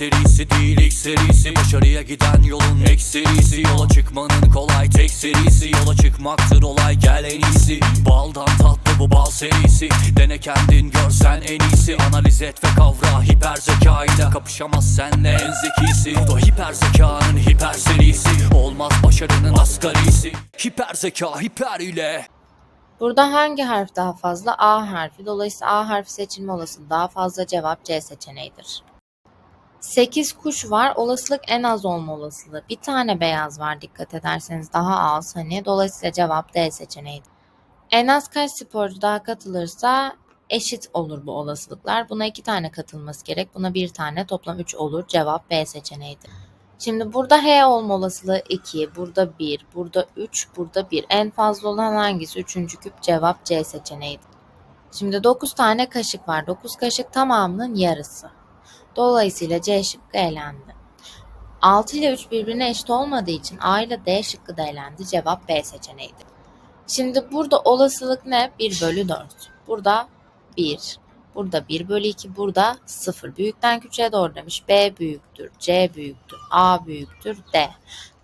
serisi değil ilk serisi. Başarıya giden yolun ek serisi. Yola çıkmanın kolay tek serisi. Yola çıkmaktır olay gel en iyisi. Baldan tatlı bu bal serisi. Dene kendin görsen en iyisi. Analiz et ve kavra hiper zekayla. Kapışamaz senle en zekisi. Bu da hiper zekanın hiper serisi. Olmaz başarının asgarisi. Hiper zeka hiper ile. Burada hangi harf daha fazla? A harfi. Dolayısıyla A harfi seçilme olasılığı daha fazla cevap C seçeneğidir. 8 kuş var. Olasılık en az olma olasılığı. Bir tane beyaz var dikkat ederseniz daha az hani. Dolayısıyla cevap D seçeneğidir. En az kaç sporcu daha katılırsa eşit olur bu olasılıklar. Buna iki tane katılması gerek. Buna bir tane toplam 3 olur. Cevap B seçeneğidir. Şimdi burada H olma olasılığı 2, burada 1, burada 3, burada 1. En fazla olan hangisi? Üçüncü küp cevap C seçeneğidir. Şimdi 9 tane kaşık var. 9 kaşık tamamının yarısı. Dolayısıyla C şıkkı elendi. 6 ile 3 birbirine eşit olmadığı için A ile D şıkkı da elendi. Cevap B seçeneğidir. Şimdi burada olasılık ne? 1 bölü 4. Burada 1. Burada 1 bölü 2. Burada 0. Büyükten küçüğe doğru demiş. B büyüktür. C büyüktür. A büyüktür. D.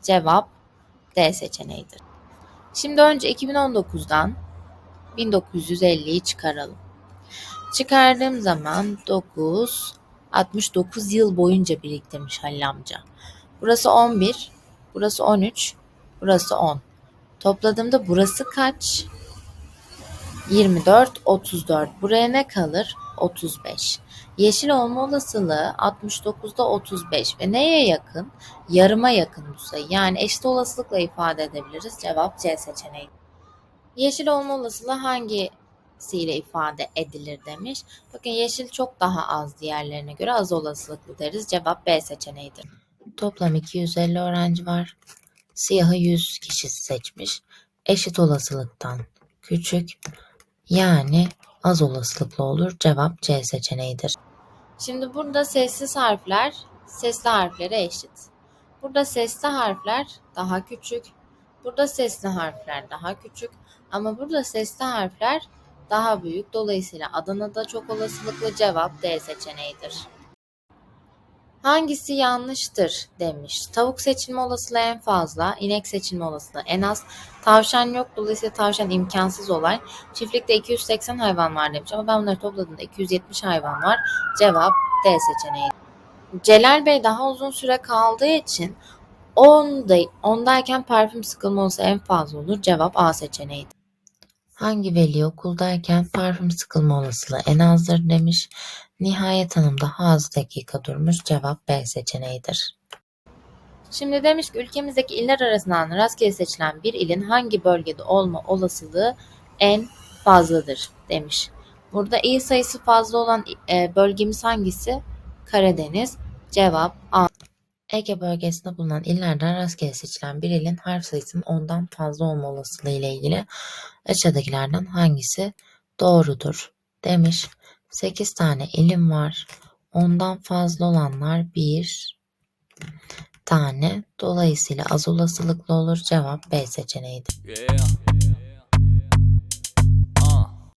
Cevap D seçeneğidir. Şimdi önce 2019'dan 1950'yi çıkaralım. Çıkardığım zaman 9, 69 yıl boyunca biriktirmiş Halil amca. Burası 11, burası 13, burası 10. Topladığımda burası kaç? 24, 34. Buraya ne kalır? 35. Yeşil olma olasılığı 69'da 35 ve neye yakın? Yarıma yakın bu sayı. Yani eşit olasılıkla ifade edebiliriz. Cevap C seçeneği. Yeşil olma olasılığı hangisiyle ifade edilir demiş. Bakın yeşil çok daha az diğerlerine göre az olasılıklı deriz. Cevap B seçeneğidir. Toplam 250 öğrenci var. Siyahı 100 kişi seçmiş. Eşit olasılıktan küçük yani az olasılıklı olur. Cevap C seçeneğidir. Şimdi burada sessiz harfler sesli harflere eşit. Burada sesli harfler daha küçük. Burada sesli harfler daha küçük. Ama burada sesli harfler daha büyük. Dolayısıyla Adana'da çok olasılıklı cevap D seçeneğidir. Hangisi yanlıştır demiş. Tavuk seçilme olasılığı en fazla, inek seçilme olasılığı en az. Tavşan yok dolayısıyla tavşan imkansız olay. Çiftlikte 280 hayvan var demiş ama ben bunları topladığımda 270 hayvan var. Cevap D seçeneği. Celal Bey daha uzun süre kaldığı için 10'da, 10'dayken parfüm sıkılma en fazla olur. Cevap A seçeneği. Hangi veli okuldayken parfüm sıkılma olasılığı en azdır demiş. Nihayet Hanım daha az dakika durmuş. Cevap B seçeneğidir. Şimdi demiş ki ülkemizdeki iller arasından rastgele seçilen bir ilin hangi bölgede olma olasılığı en fazladır demiş. Burada il sayısı fazla olan e, bölgemiz hangisi? Karadeniz. Cevap A. Ege bölgesinde bulunan illerden rastgele seçilen bir ilin harf sayısının ondan fazla olma olasılığı ile ilgili aşağıdakilerden hangisi doğrudur demiş. 8 tane ilim var. Ondan fazla olanlar 1 tane. Dolayısıyla az olasılıklı olur. Cevap B seçeneğidir. Yeah.